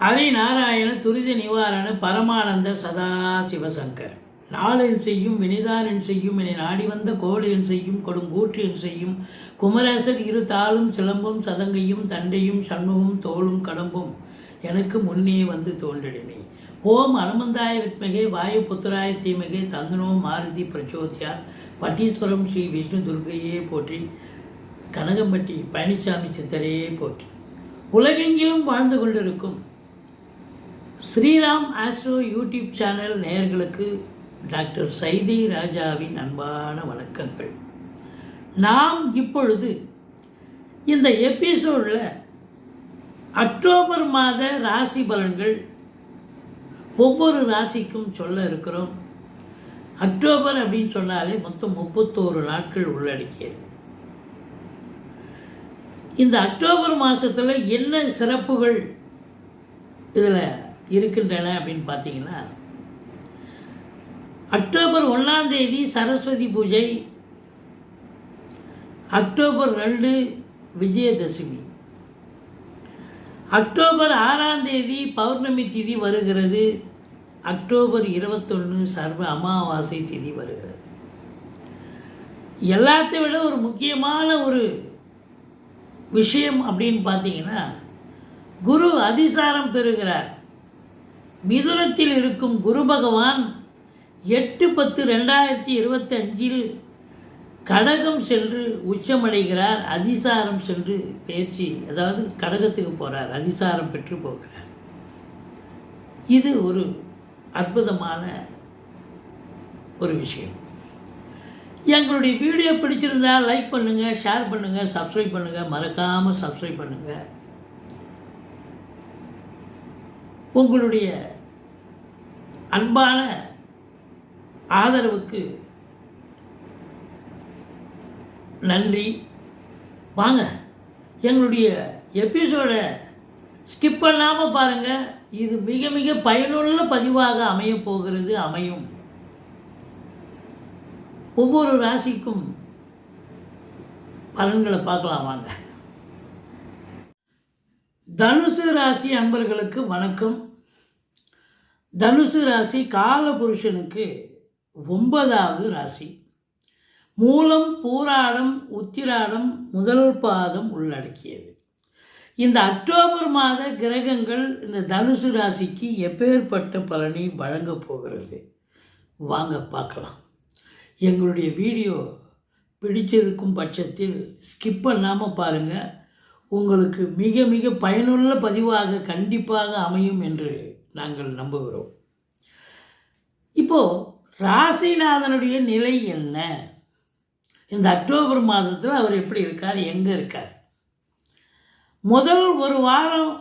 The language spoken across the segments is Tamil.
ஹரிநாராயண துரித நிவாரண பரமானந்த சதா சிவசங்கர் நாளின் செய்யும் வினிதாரன் செய்யும் என நாடி வந்த கோளென் செய்யும் கொடுங்கூற்றியன் செய்யும் குமரேசர் இரு தாளும் சிலம்பும் சதங்கையும் தண்டையும் சண்முகம் தோளும் கடம்பும் எனக்கு முன்னே வந்து தோன்றிடுமே. ஓம் அனுமந்தாய வித்மகே வாயு புத்திராய தீமகே தந்தனோ மாருதி பிரச்சோத்யா. பட்டீஸ்வரம் ஸ்ரீ விஷ்ணு துர்கையே போற்றி கனகம்பட்டி பழனிசாமி சித்தரையே போற்றி. உலகெங்கிலும் வாழ்ந்து கொண்டிருக்கும் ஸ்ரீராம் ஆஸ்ட்ரோ யூடியூப் சேனல் நேயர்களுக்கு டாக்டர் சைதி ராஜாவின் அன்பான வணக்கங்கள். நாம் இப்பொழுது இந்த எபிசோடில் அக்டோபர் மாத ராசி பலன்கள் ஒவ்வொரு ராசிக்கும் சொல்ல இருக்கிறோம். அக்டோபர் அப்படின்னு சொன்னாலே மொத்தம் முப்பத்தோரு நாட்கள் உள்ளடக்கியது. இந்த அக்டோபர் மாதத்தில் என்ன சிறப்புகள் இதில் இருக்கின்றன அப்படின்னு பார்த்தீங்கன்னா அக்டோபர் ஒன்றாம் தேதி சரஸ்வதி பூஜை அக்டோபர் ரெண்டு விஜயதசமி. அக்டோபர் ஆறாம் தேதி பௌர்ணமி திதி வருகிறது. அக்டோபர் இருபத்தொன்று சர்வ அமாவாசை திதி வருகிறது. எல்லாத்தை விட ஒரு முக்கியமான ஒரு விஷயம் அப்படின்னு பார்த்தீங்கன்னா குரு அதிசாரம் பெறுகிறார். மிதுனத்தில் இருக்கும் குரு பகவான் எட்டு பத்து ரெண்டாயிரத்தி இருபத்தி அஞ்சில் கடகம் சென்று உச்சமடைகிறார் அதிசாரம் சென்று பேச்சு அதாவது கடகத்துக்கு போகிறார் அதிசாரம் பெற்று போகிறார். இது ஒரு அற்புதமான ஒரு விஷயம். எங்களுடைய வீடியோ பிடிச்சிருந்தால் லைக் பண்ணுங்கள் ஷேர் பண்ணுங்கள் சப்ஸ்கிரைப் பண்ணுங்கள் மறக்காமல் சப்ஸ்கிரைப் பண்ணுங்கள் உங்களுடைய அன்பான ஆதரவுக்கு நன்றி. வாங்க எங்களுடைய எபிசோடை ஸ்கிப் பண்ணாமல் பாருங்கள் இது மிக மிக பயனுள்ள பதிவாக அமையப் போகிறது அமையும். ஒவ்வொரு ராசிக்கும் பலன்களை பார்க்கலாம் வாங்க. தனுசு ராசி அன்பர்களுக்கு வணக்கம். தனுசு ராசி காலபுருஷனுக்கு ஒன்பதாவது ராசி. மூலம் பூராடம் உத்திராடம் முதல் பாதம் உள்ளடக்கியது. இந்த அக்டோபர் மாத கிரகங்கள் இந்த தனுசு ராசிக்கு எப்பேற்பட்ட பலனை வழங்கப் போகிறது? வாங்க பார்க்கலாம். எங்களுடைய வீடியோ பிடிச்சிருக்கும் பட்சத்தில் ஸ்கிப் பண்ணாமல் பாருங்கள் உங்களுக்கு மிக மிக பயனுள்ள பதிவாக கண்டிப்பாக அமையும் என்று நாங்கள் நம்புகிறோம். இப்போது ராசிநாதனுடைய நிலை என்ன? இந்த அக்டோபர் மாதத்தில் அவர் எப்படி இருக்கார்? எங்கே இருக்கார்? முதல் ஒரு வாரம்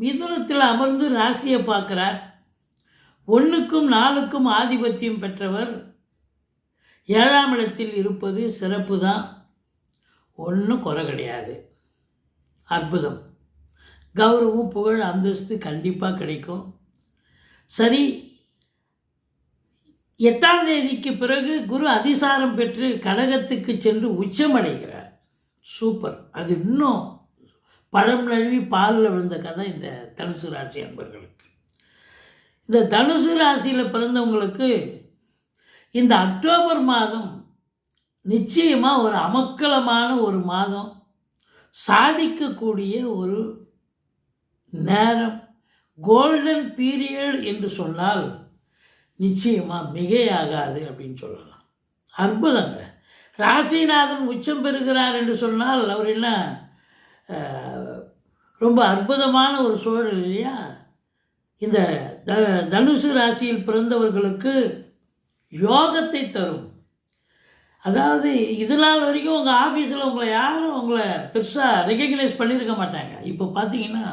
மிதுனத்தில் அமர்ந்து ராசியை பார்க்குறார். ஒன்றுக்கும் நாலுக்கும் ஆதிபத்தியம் பெற்றவர் ஏழாம் இடத்தில் இருப்பது சிறப்பு தான் ஒன்றும் குறை கிடையாது. அற்புதம். கௌரவம் புகழ் அந்தஸ்து கண்டிப்பாக கிடைக்கும். சரி எட்டாம் தேதிக்கு பிறகு குரு அதிசாரம் பெற்று கடகத்துக்கு சென்று உச்சமடைகிறார். சூப்பர் அது இன்னும் பழம் நழுவி பாலில் விழுந்த கதை இந்த தனுசு ராசி அன்பர்களுக்கு. இந்த தனுசு ராசியில் பிறந்தவங்களுக்கு இந்த அக்டோபர் மாதம் நிச்சயமாக ஒரு அமக்கலமான ஒரு மாதம். சாதிக்கக்கூடிய ஒரு நேரம் கோல்டன் பீரியட் என்று சொன்னால் நிச்சயமாக மிகையாகாது அப்படின்னு சொல்லலாம். அற்புதங்க. ராசிநாதன் உச்சம் பெறுகிறார் என்று சொன்னால் அவர் என்ன ரொம்ப அற்புதமான ஒரு சூழல் இல்லையா? இந்த த தனுசு ராசியில் பிறந்தவர்களுக்கு யோகத்தை தரும். அதாவது இது நாள் வரைக்கும் உங்கள் ஆஃபீஸில் உங்களை யாரும் உங்களை பெருசாக ரெக்கக்னைஸ் பண்ணியிருக்க மாட்டாங்க. இப்போ பார்த்தீங்கன்னா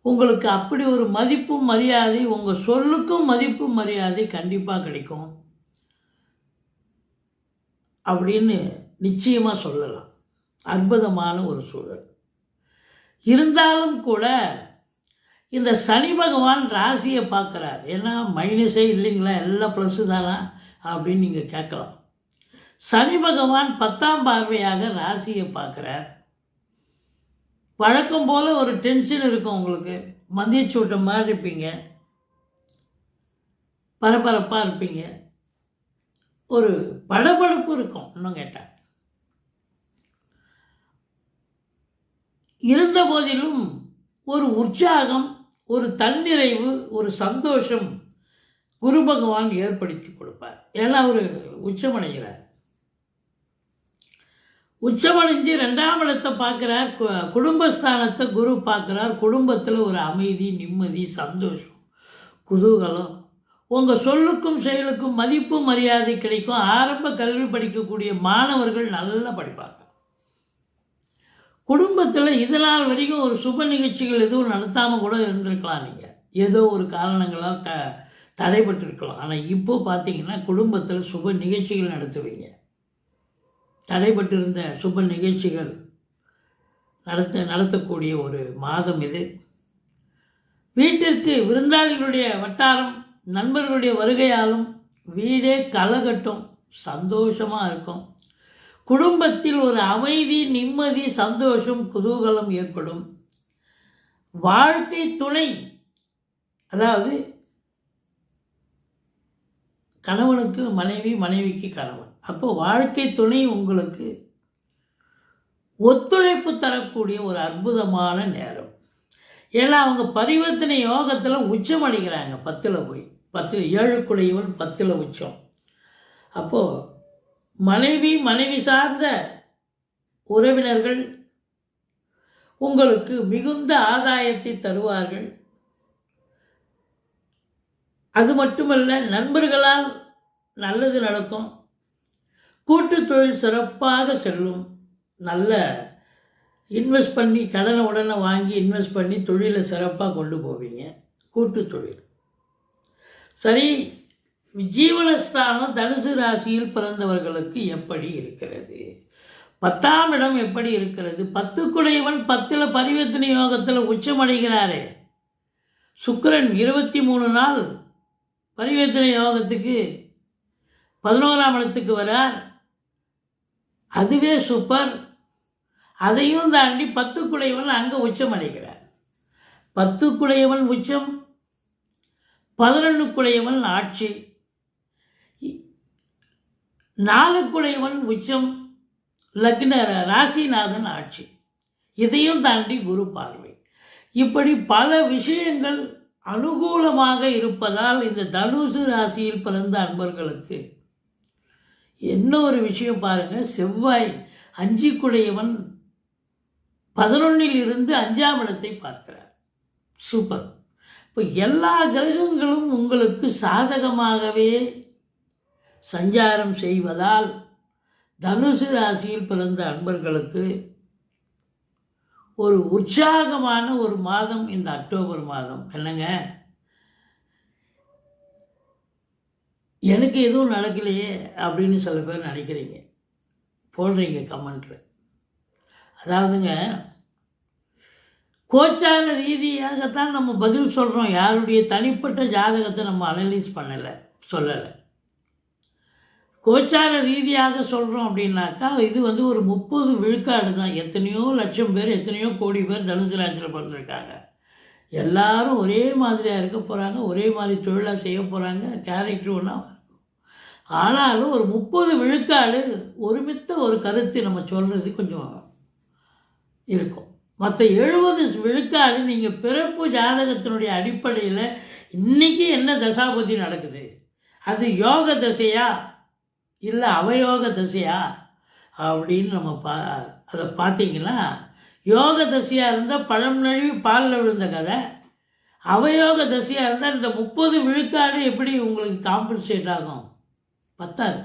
உங்களுக்கு அப்படி ஒரு மதிப்பும் மரியாதை உங்கள் சொல்லுக்கும் மதிப்பும் மரியாதை கண்டிப்பாக கிடைக்கும். அப்படின்னு நிச்சயமாக சொல்லலாம். அற்புதமான ஒரு சூழல். இருந்தாலும் கூட இந்த சனி பகவான் ராசியை பார்க்குறார். ஏன்னா மைனஸே இல்லைங்களா? எல்லாம் ப்ளஸ்ஸு தானா? அப்படின்னு நீங்கள் கேட்கலாம். சனி பகவான் பத்தாம் பார்வையாக ராசியை பார்க்குறார். வழக்கம் போல் ஒரு டென்ஷன் இருக்கும் உங்களுக்கு. மந்தியச்சூட்டை மாதிரி இருப்பீங்க. பரபரப்பாக இருப்பீங்க. ஒரு படபடப்பு இருக்கும் இன்னும் கேட்டால் இருந்த போதிலும் ஒரு உற்சாகம் ஒரு தன்னிறைவு ஒரு சந்தோஷம் குரு பகவான் ஏற்படுத்தி கொடுப்பார். ஏன்னா அவர் உச்சமடைகிறார். உச்சமடைஞ்சு ரெண்டாம் இடத்தை பார்க்குறார் கு- குடும்பஸ்தானத்தை குரு பார்க்குறார். குடும்பத்தில் ஒரு அமைதி நிம்மதி சந்தோஷம் குதூகலம். உங்கள் சொல்லுக்கும் செயலுக்கும் மதிப்பு மரியாதை கிடைக்கும். ஆரம்ப கல்வி படிக்கக்கூடிய மாணவர்கள் நல்லா படிப்பாங்க. குடும்பத்தில் இது நாள் வரைக்கும் ஒரு சுப நிகழ்ச்சிகள் எதுவும் நடத்தாமல் கூட இருந்திருக்கலாம் நீங்கள் ஏதோ ஒரு காரணங்களால் த தடைபட்டிருக்கலாம். ஆனால் இப்போ பார்த்தீங்கன்னா குடும்பத்தில் சுப நிகழ்ச்சிகள் நடத்துவீங்க. தடைபட்டிருந்த சுப நிகழ்ச்சிகள் நடத்த நடத்தக்கூடிய ஒரு மாதம் இது. வீட்டிற்கு விருந்தாளிகளுடைய வட்டாரம் நண்பர்களுடைய வருகையாலும் வீடே கலகட்டும் சந்தோஷமாக இருக்கும். குடும்பத்தில் ஒரு அமைதி நிம்மதி சந்தோஷம் குதூகலம் ஏற்படும். வாழ்க்கை துணை அதாவது கணவனுக்கு மனைவி மனைவிக்கு கணவன். அப்போ வாழ்க்கை துணை உங்களுக்கு ஒத்துழைப்பு தரக்கூடிய ஒரு அற்புதமான நேரம். ஏன்னா அவங்க பரிவர்த்தனை யோகத்தில் உச்சம் அடைகிறாங்க பத்தில் போய். பத்து ஏழுக்குடையவன் பத்தில் உச்சம். அப்போது மனைவி மனைவி சார்ந்த உறவினர்கள் உங்களுக்கு மிகுந்த ஆதாயத்தை தருவார்கள். அது மட்டுமல்ல நண்பர்களால் நல்லது நடக்கும். கூட்டு தொழில் சிறப்பாக செல்லும். நல்ல இன்வெஸ்ட் பண்ணி கடனை உடனே வாங்கி இன்வெஸ்ட் பண்ணி தொழிலை சிறப்பாக கொண்டு போவீங்க. கூட்டு தொழில். சரி ஜீவனஸ்தானம் தனுசு ராசியில் பிறந்தவர்களுக்கு எப்படி இருக்கிறது? பத்தாம் இடம் எப்படி இருக்கிறது? பத்துக்குடையவன் பத்தில் பரிவர்த்தனை யோகத்தில் உச்சமடைகிறாரே. சுக்கரன் இருபத்தி மூணு நாள் பரிவர்த்தனை யோகத்துக்கு பதினோராம் இடத்துக்கு வரார். அதுவே சூப்பர். அதையும் தாண்டி பத்து குடையவன் அங்கே உச்சம் அடைகிறார் பத்து குடையவன் உச்சம் பதினொன்றுக்குடையவன் ஆட்சி நாலு குடையவன் உச்சம் லக்ன ராசிநாதன் ஆட்சி. இதையும் தாண்டி குரு பார்வை. இப்படி பல விஷயங்கள் அனுகூலமாக இருப்பதால் இந்த தனுசு ராசியில் பிறந்த அன்பர்களுக்கு என்ன ஒரு விஷயம் பாருங்கள் செவ்வாய் அஞ்சிக்குடையவன் பதினொன்னில் இருந்து அஞ்சாம் இடத்தை பார்க்கிறார். சூப்பர். இப்போ எல்லா கிரகங்களும் உங்களுக்கு சாதகமாகவே சஞ்சாரம் செய்வதால் தனுசு ராசியில் பிறந்த அன்பர்களுக்கு ஒரு உற்சாகமான ஒரு மாதம் இந்த அக்டோபர் மாதம். என்னங்க? எனக்கு எதுவும் நடக்கலையே அப்படின்னு சில பேர் நினைக்கிறீங்க. போடுறீங்க கமெண்ட்டில் அதாவதுங்க கோச்சார ரீதியாகத்தான் நம்ம பதில் சொல்கிறோம் யாருடைய தனிப்பட்ட ஜாதகத்தை நம்ம அனலைஸ் பண்ணலை சொல்லலை. கோச்சார ரீதியாக சொல்கிறோம் அப்படின்னாக்கா இது வந்து ஒரு முப்பது விழுக்காடு தான். எத்தனையோ லட்சம் பேர் எத்தனையோ கோடி பேர் தனுசு ராசியில் பிறந்திருக்காங்க. எல்லாரும் ஒரே மாதிரியாக இருக்க போகிறாங்க ஒரே மாதிரி தொழிலாக செய்ய போகிறாங்க கேரக்டர் ஒன்றா ஆனாலும் ஒரு முப்பது விழுக்காடு ஒருமித்த ஒரு கருத்து நம்ம சொல்கிறது கொஞ்சம் இருக்கும். மற்ற எழுபது விழுக்காடு நீங்கள் பிறப்பு ஜாதகத்தினுடைய அடிப்படையில் இன்றைக்கி என்ன தசாபதி நடக்குது? அது யோக தசையா? இல்லை அவயோக தசையா? அப்படின்னு நம்ம பா அதை பார்த்தீங்கன்னா யோக தசையாக இருந்தால் பழம் நழுவி பாலில் விழுந்த கதை. அவயோக தசையாக இருந்தால் இந்த முப்பது விழுக்காடு எப்படி உங்களுக்கு காம்பன்சேட் ஆகும்? பத்தாது.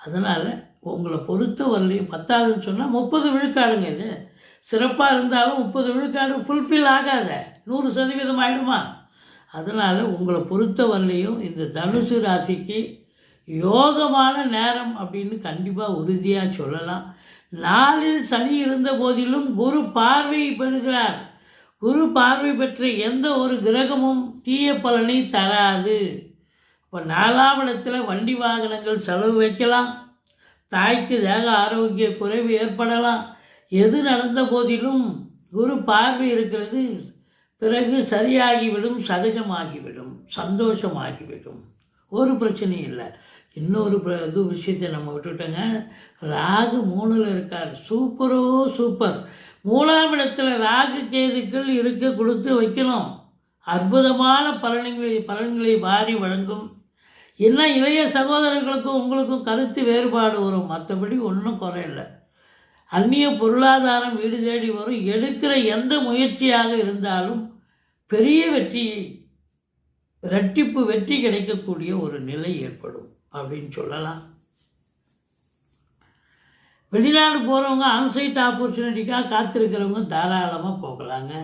அதனால் உங்களை பொறுத்த வரலையும் பத்தாதுன்னு சொன்னால் முப்பது விழுக்காடுங்க இது. சிறப்பாக இருந்தாலும் முப்பது விழுக்காடு ஃபுல்ஃபில் ஆகாத. நூறு சதவீதம் ஆகிடுமா அதனால் உங்களை பொறுத்த வரலையும் இந்த தனுசு ராசிக்கு யோகமான நேரம் அப்படின்னு கண்டிப்பாக உறுதியாக சொல்லலாம். நாளில் சனி இருந்த போதிலும் குரு பார்வை பெறுகிறார். குரு பார்வை பெற்ற எந்த ஒரு கிரகமும் தீய பலனை தராது. இப்போ நாலாம் இடத்துல வண்டி வாகனங்கள் செலவு வைக்கலாம். தாய்க்கு தேக ஆரோக்கிய குறைவு ஏற்படலாம். எது நடந்த போதிலும் குரு பார்வை இருக்கிறது. பிறகு சரியாகிவிடும் சகஜமாகிவிடும் சந்தோஷமாகிவிடும். ஒரு பிரச்சனையும் இல்லை. இன்னொரு இது விஷயத்தை நம்ம விட்டுட்டோங்க. ராகு மூணில் இருக்கார். சூப்பரோ சூப்பர். மூணாம் இடத்துல ராகு கேதுக்கள் இருக்க கொடுத்து வைக்கணும். அற்புதமான பலன்களை பலன்களை வாரி வழங்கும். என்ன இளைய சகோதரர்களுக்கும் உங்களுக்கும் கருத்து வேறுபாடு வரும். மற்றபடி ஒன்றும் குறையில்லை. அந்நிய பொருளாதாரம் வீடு தேடி வரும். எடுக்கிற எந்த முயற்சியாக இருந்தாலும் பெரிய வெற்றி இரட்டிப்பு வெற்றி கிடைக்கக்கூடிய ஒரு நிலை ஏற்படும் அப்படின்னு சொல்லலாம். வெளிநாடு போகிறவங்க ஆன்சைட் ஆப்பர்ச்சுனிட்டிக்காக காத்திருக்கிறவங்க தாராளமாக போகலாங்க.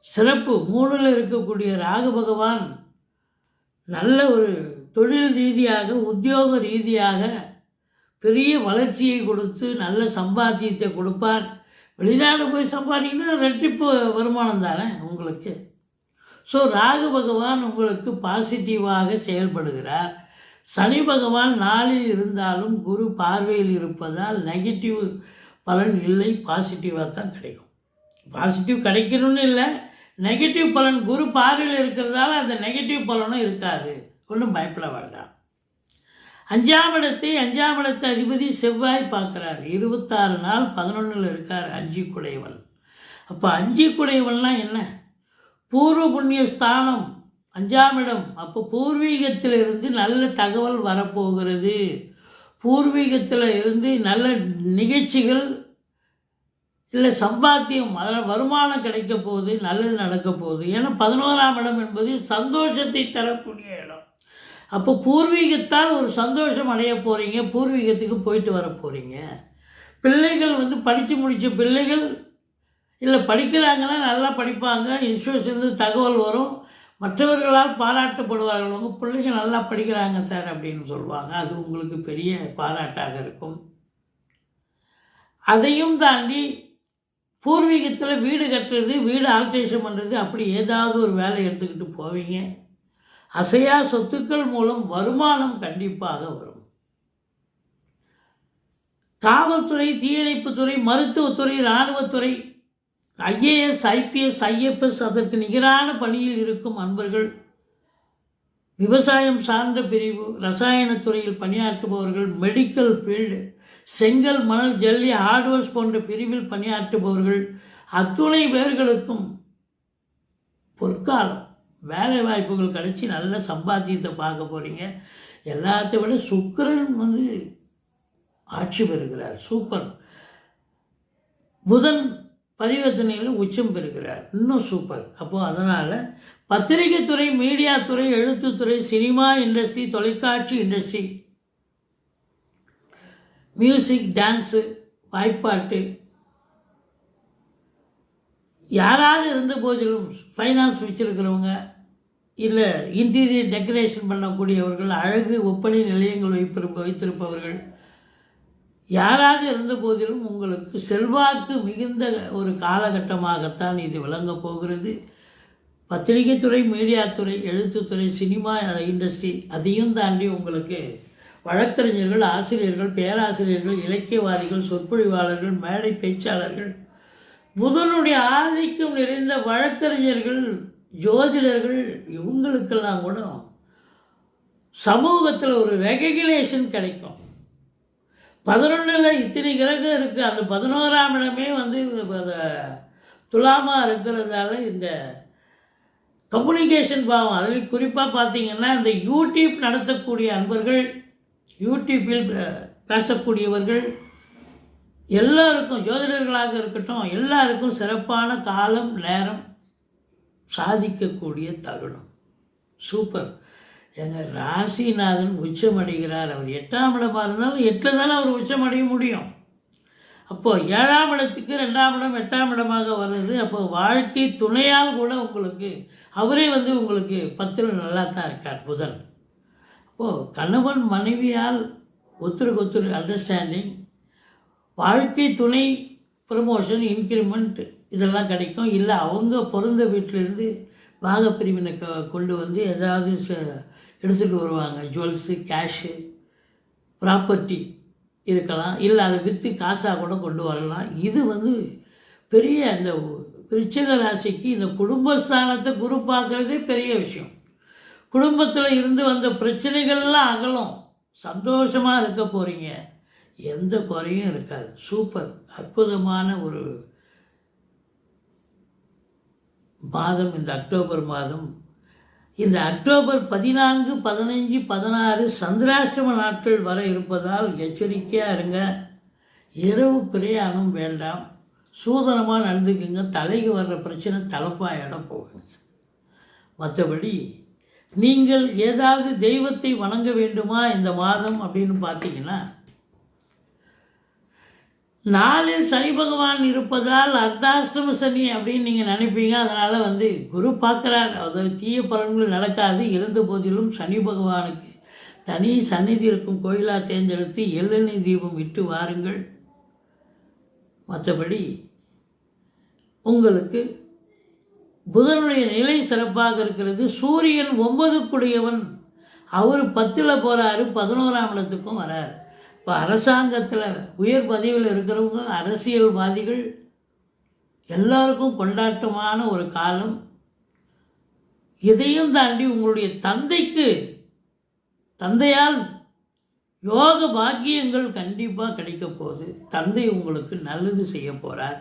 சிறப்பு மூணில் இருக்கக்கூடிய ராகு பகவான் நல்ல ஒரு தொழில் ரீதியாக உத்தியோக ரீதியாக பெரிய வளர்ச்சியை கொடுத்து நல்ல சம்பாத்தியத்தை கொடுப்பார். வெளிநாடு போய் சம்பாதிக்கணும்னா ரெட்டிப்பு வருமானம் தானே உங்களுக்கு? ஸோ ராகு பகவான் உங்களுக்கு பாசிட்டிவாக செயல்படுகிறார். சனி பகவான் நாளில் இருந்தாலும் குரு பார்வையில் இருப்பதால் நெகட்டிவ் பலன் இல்லை பாசிட்டிவாக தான் கிடைக்கும். பாசிட்டிவ் கிடைக்கணும்னு இல்லை நெகட்டிவ் பலன் குரு பார்வையில் இருக்கிறதால அந்த நெகட்டிவ் பலனும் இருக்காது. ஒன்றும் பயப்பட வேண்டாம். அஞ்சாம் இடத்தை அஞ்சாம் இடத்த அதிபதி செவ்வாய் பார்க்குறார். இருபத்தாறு நாள் பதினொன்றில் இருக்கார் அஞ்சு குடையவன் அப்போ அஞ்சு குடையவன்லாம் என்ன? பூர்வ புண்ணிய ஸ்தானம் அஞ்சாம் இடம். அப்போ பூர்வீகத்திலிருந்து நல்ல தகவல் வரப்போகிறது. பூர்வீகத்தில் இருந்து நல்ல நிகழ்ச்சிகள் இல்லை சம்பாத்தியம் அதில் வருமானம் கிடைக்க போகுது நல்லது நடக்க போகுது. ஏன்னா பதினோராம் இடம் என்பது சந்தோஷத்தை தரக்கூடிய இடம். அப்போ பூர்வீகத்தால் ஒரு சந்தோஷம் அடைய போகிறீங்க பூர்வீகத்துக்கு போயிட்டு வர போகிறீங்க பிள்ளைகள் வந்து படித்து முடித்த பிள்ளைகள் இல்லை படிக்கிறாங்கன்னா நல்லா படிப்பாங்க இன்ஸ்டியூஷன்லேருந்து தகவல் வரும் மற்றவர்களால் பாராட்டப்படுவார்கள். உங்கள் பிள்ளைங்க நல்லா படிக்கிறாங்க சார் அப்படின்னு சொல்லுவாங்க. அது உங்களுக்கு பெரிய பாராட்டாக இருக்கும். அதையும் தாண்டி பூர்வீகத்தில் வீடு கட்டுறது வீடு ஆல்ட்ரேஷன் பண்ணுறது அப்படி ஏதாவது ஒரு வேலை எடுத்துக்கிட்டு போவீங்க. அசையா சொத்துக்கள் மூலம் வருமானம் கண்டிப்பாக வரும். காவல்துறை தீயணைப்புத்துறை மருத்துவத்துறை இராணுவத்துறை ஐஏஎஸ் ஐபிஎஸ் ஐஎஃப்எஸ் அதற்கு நிகரான பணியில் இருக்கும் அன்பர்கள் விவசாயம் சார்ந்த பிரிவு ரசாயனத்துறையில் பணியாற்றுபவர்கள் மெடிக்கல் ஃபீல்டு செங்கல் மணல் ஜல்லி ஹார்ட்வேர்ஸ் போன்ற பிரிவில் பணியாற்றுபவர்கள் அத்துணை பேர்களுக்கும் பொற்காலம் வேலை வாய்ப்புகள் கிடைச்சி நல்ல சம்பாத்தியத்தை பார்க்க போகிறீங்க எல்லாத்தை விட சுக்கரன் வந்து ஆட்சி பெறுகிறார். சூப்பர். புதன் பரிவர்த்தனையில் உச்சம் பெறுகிறார். இன்னும் சூப்பர். அப்போது அதனால் பத்திரிகை துறை மீடியா துறை எழுத்துத்துறை சினிமா இண்டஸ்ட்ரி தொலைக்காட்சி இண்டஸ்ட்ரி மியூசிக் டான்ஸு வாய்ப்பாட்டு. யாராவது இருந்த போதிலும் ஃபைனான்ஸ் வச்சுருக்கிறவங்க இல்லை இன்டீரியர் டெக்கரேஷன் பண்ணக்கூடியவர்கள் அழகு ஒப்பனை நிலையங்கள் வைத்திருப்ப வைத்திருப்பவர்கள் யாராக இருந்த போதிலும் உங்களுக்கு செல்வாக்கு மிகுந்த ஒரு காலகட்டமாகத்தான் இது விளங்கப் போகிறது. பத்திரிகைத்துறை மீடியாத்துறை எழுத்துத்துறை சினிமா இண்டஸ்ட்ரி அதையும் தாண்டி உங்களுக்கு வழக்கறிஞர்கள் ஆசிரியர்கள் பேராசிரியர்கள் இலக்கியவாதிகள் சொற்பொழிவாளர்கள் மேடை பேச்சாளர்கள். புதனுடைய ஆதிக்கம் நிறைந்த வழக்கறிஞர்கள் ஜோதிடர்கள் இவங்களுக்கெல்லாம் கூட சமூகத்தில் ஒரு ரெகக்னேஷன் கிடைக்கும். பதினொன்றில் இத்தனை கிரகம் இருக்குது அந்த பதினோராம் இடமே வந்து துலாமாக இருக்கிறதால இந்த கம்யூனிகேஷன் பாவம். அதில் குறிப்பாக பார்த்தீங்கன்னா இந்த யூடியூப் நடத்தக்கூடிய அன்பர்கள் யூடியூப்பில் பே- பேசக்கூடியவர்கள் எல்லாருக்கும் ஜோதிடர்களாக இருக்கட்டும் எல்லாருக்கும் சிறப்பான காலம் நேரம் சாதிக்கக்கூடிய தருணம். சூப்பர். எங்கள் ராசிநாதன் உச்சமடைகிறார். அவர் எட்டாம் இடமாக இருந்தாலும் எட்டில் தானே அவர் உச்சமடைய முடியும். அப்போது ஏழாம் இடத்துக்கு ரெண்டாம் இடம் எட்டாம் இடமாக வர்றது அப்போ வாழ்க்கை துணையால் கூட உங்களுக்கு அவரே வந்து உங்களுக்கு பத்தில் நல்லா தான் இருக்கார் புதன். இப்போது கணவன் மனைவியால் ஒத்துருக்கு ஒத்துரு அண்டர்ஸ்டாண்டிங் வாழ்க்கை துணை ப்ரமோஷன் இன்க்ரிமெண்ட் இதெல்லாம் கிடைக்கும். இல்லை அவங்க பிறந்த வீட்டிலேருந்து பாகப்பிரிவினை க கொண்டு வந்து ஏதாவது எடுத்துகிட்டு வருவாங்க. ஜுவல்ஸு கேஷு ப்ராப்பர்ட்டி இருக்கலாம். இல்லை அதை விற்று காசாக கூட கொண்டு வரலாம். இது வந்து பெரிய அந்த ரிச்சக ராசிக்கு இந்த குடும்பஸ்தானத்தை குரு பார்க்குறதே பெரிய விஷயம். குடும்பத்தில் இருந்து வந்த பிரச்சனைகள்லாம் அகலும். சந்தோஷமாக இருக்க போகிறீங்க எந்த குறையும் இருக்காது. சூப்பர். அற்புதமான ஒரு மாதம். இந்த அக்டோபர் மாதம். இந்த அக்டோபர் பதினான்கு பதினஞ்சு பதினாறு சந்திராஷ்டம நாட்கள் வர இருப்பதால் எச்சரிக்கையாக இருங்க. இரவு பிரயாணம் வேண்டாம். சூதனமாக நடந்துக்குங்க. தலைக்கு வர்ற பிரச்சனை தலைப்பாயிட போகுங்க மற்றபடி நீங்கள் ஏதாவது தெய்வத்தை வணங்க வேண்டுமா இந்த மாதம் அப்படின்னு பார்த்தீங்கன்னா நாளில் சனி பகவான் இருப்பதால் அர்த்தாஷ்டம சனி அப்படின்னு நீங்கள் நினைப்பீங்க. அதனால் வந்து குரு பார்க்குறார். அதாவது தீய பலன்கள் நடக்காது. இருந்த போதிலும் சனி பகவானுக்கு தனி சந்நிதி இருக்கும் கோயிலாக தேர்ந்தெடுத்து எள்ளெண்ணெய் தீபம் விட்டு வாருங்கள். மற்றபடி உங்களுக்கு புதனுடைய நிலை சிறப்பாக இருக்கிறது. சூரியன் ஒன்பதுக்குடையவன் அவர் பத்தில் போகிறாரு பதினோராம் இடத்துக்கும் வரார். இப்போ அரசாங்கத்தில் உயர் பதவியில் இருக்கிறவங்க அரசியல்வாதிகள் எல்லாருக்கும் கொண்டாட்டமான ஒரு காலம். இதையும் தாண்டி உங்களுடைய தந்தைக்கு தந்தையால் யோக பாக்கியங்கள் கண்டிப்பாக கிடைக்க போகுது. தந்தை உங்களுக்கு நல்லது செய்ய போகிறார்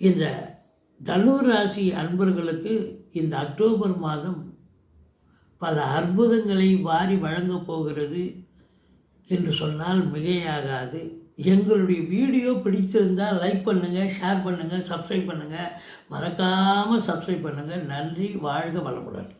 இந்த தனுர் ராசி அன்பர்களுக்கு இந்த அக்டோபர் மாதம் பல அற்புதங்களை வாரி வழங்கப் போகிறது என்று சொன்னால் மிகையாகாது. எங்களுடைய வீடியோ பிடித்திருந்தால் லைக் பண்ணுங்கள் ஷேர் பண்ணுங்கள் சப்ஸ்கிரைப் பண்ணுங்கள் மறக்காமல் சப்ஸ்கிரைப் பண்ணுங்கள் நன்றி வாழ்க வளமுடன்.